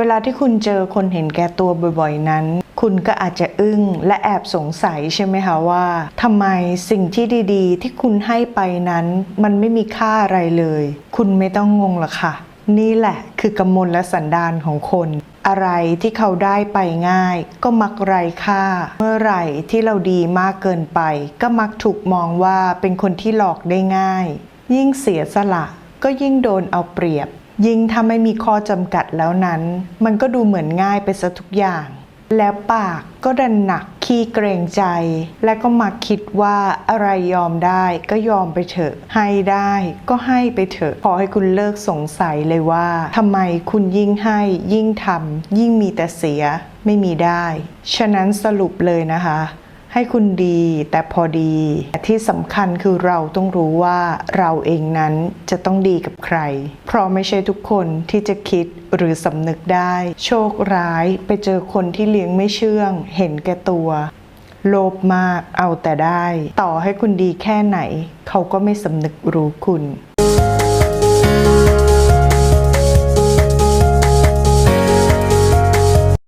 เวลาที่คุณเจอคนเห็นแก่ตัวบ่อยๆนั้น คุณก็อาจจะอึ้งและแอบสงสัยใช่ไหมคะว่าทำไมสิ่งที่ดีๆ ที่คุณให้ไปนั้น มันไม่มีค่าอะไรเลย คุณไม่ต้องงงหรอกค่ะ นี่แหละคือกำมลและสันดานของคน อะไรที่เขาได้ไปง่าย ก็มักไร้ค่า เมื่อไหร่ที่เราดีมากเกินไป ก็มักถูกมองว่าเป็นคนที่หลอกได้ง่าย ยิ่งเสียสละก็ยิ่งโดนเอาเปรียบ ยิ่งถ้าไม่มีข้อจำกัดแล้วนั้น มันก็ดูเหมือนง่ายไปซะทุกอย่าง แล้วปากก็ดันหนักขี้เกรงใจ และก็มักคิดว่าอะไรยอมได้ก็ยอมไปเถอะ ให้ได้ก็ให้ไปเถอะ ขอให้คุณเลิกสงสัยเลยว่าทำไมคุณยิ่งให้ยิ่งทำยิ่งมีแต่เสียไม่มีได้ ฉะนั้นสรุปเลยนะคะ ให้คุณดีแต่พอดีแต่ที่สำคัญคือเราต้องรู้ว่าเราเองนั้นจะต้องดีกับใคร เพราะไม่ใช่ทุกคนที่จะคิดหรือสำนึกได้ โชคร้ายไปเจอคนที่เลี้ยงไม่เชื่อง เห็นแก่ตัว โลภมากเอาแต่ได้ ต่อให้คุณดีแค่ไหน เขาก็ไม่สำนึกรู้คุณ